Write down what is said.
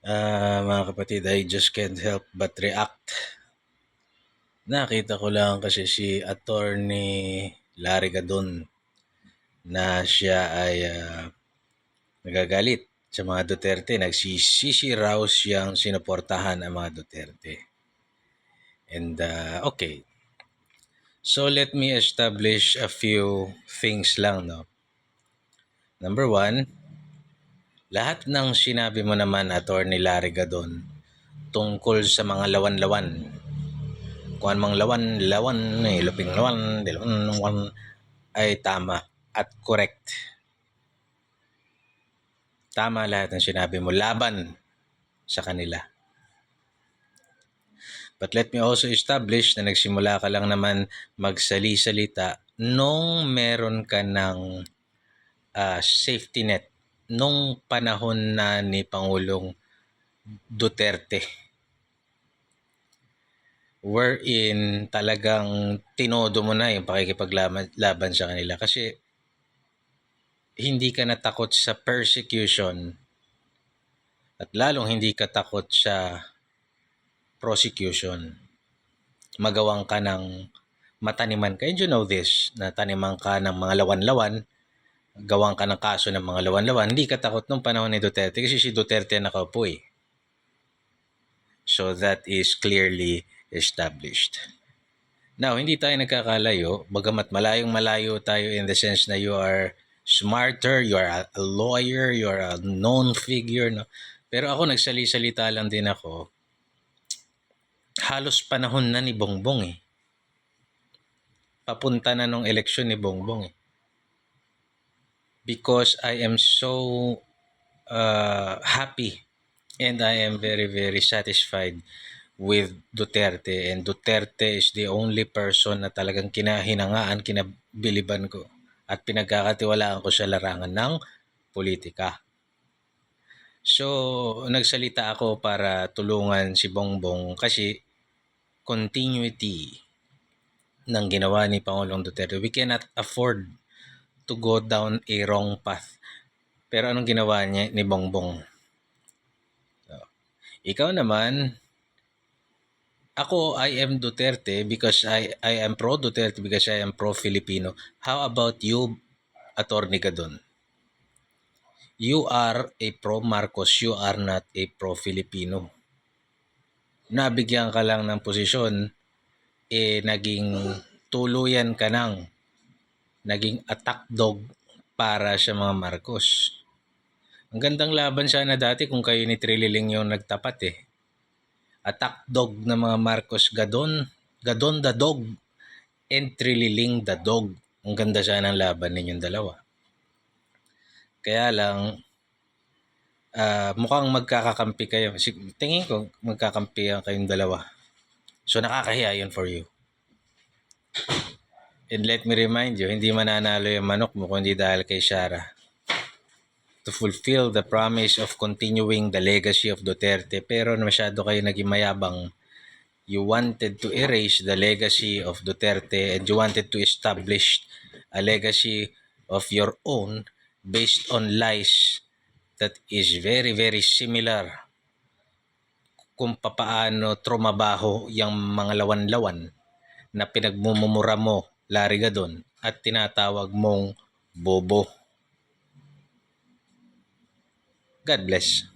Ah, mga kapatid, I just can't help but react. Nakita ko lang kasi si Attorney Larry Gadon na siya ay ah, nagagalit sa mga Duterte. Nagsisisiraw siyang sinuportahan ang mga Duterte. And ah, okay. So let me establish a few things lang, no? Number one, lahat ng sinabi mo naman, Attorney Larry Gadon, tungkol sa mga lawan-lawan. Kung anong lawan-lawan, eh, luping lawan, dilawan, ay tama at correct. Tama lahat ng sinabi mo. Laban sa kanila. But let me also establish na nagsimula ka lang naman magsali-salita nung meron ka ng ah, safety net nung panahon na ni Pangulong Duterte wherein talagang tinodo mo na yung pakikipaglaban laban sa kanila kasi hindi ka natakot sa persecution at lalong hindi ka takot sa prosecution. Magawang ka ng mataniman ka. And you know this, na taniman ka ng mga lawan-lawan, gawang ka ng kaso ng mga lawan-lawan, hindi ka takot nung panahon ni Duterte kasi si Duterte nakaupo eh. So that is clearly established. Now, hindi tayo nagkakalayo, bagamat malayong malayo tayo in the sense na you are smarter, you are a lawyer, you are a known figure. No? Pero ako, nagsali-salita lang din ako. Halos panahon na ni Bongbong eh. Papunta na nung eleksyon ni Bongbong eh. Because I am so uh, happy and I am very, very satisfied with Duterte and Duterte is the only person na talagang kinahinangaan, kinabiliban ko at pinagkakatiwalaan ko sa larangan ng politika. So, nagsalita ako para tulungan si Bongbong kasi continuity ng ginawa ni Pangulong Duterte. We cannot afford to go down a wrong path. Pero anong ginawa niya ni Bongbong? So, ikaw naman, ako, I am Duterte because I, I am pro Duterte because I am pro Filipino. How about you, Attorney Gadon? You are a pro Marcos, you are not a pro Filipino. Nabigyan ka lang ng posisyon, eh naging tuluyan ka ng naging attack dog para sa mga Marcos. Ang gandang laban sana dati kung kayo ni Trililing yung nagtapat eh attack dog ng mga Marcos Gadon, Gadon the dog, and Trililing the dog. Ang ganda siya ng laban ninyong dalawa. Kaya lang, uh, mukhang magkakakampi kayo. Tingin ko, magkakampi kayong dalawa. So, nakakahiya yun for you. And let me remind you, hindi mananalo yung manok mo kundi dahil kay Shara to fulfill the promise of continuing the legacy of Duterte pero masyado kayo naging mayabang. You wanted to erase the legacy of Duterte and you wanted to establish a legacy of your own based on lies that is very very similar kung papaano trumabaho yung mga lawan-lawan na pinagmumura mo, Larry Gadon, at tinatawag mong bobo. God bless.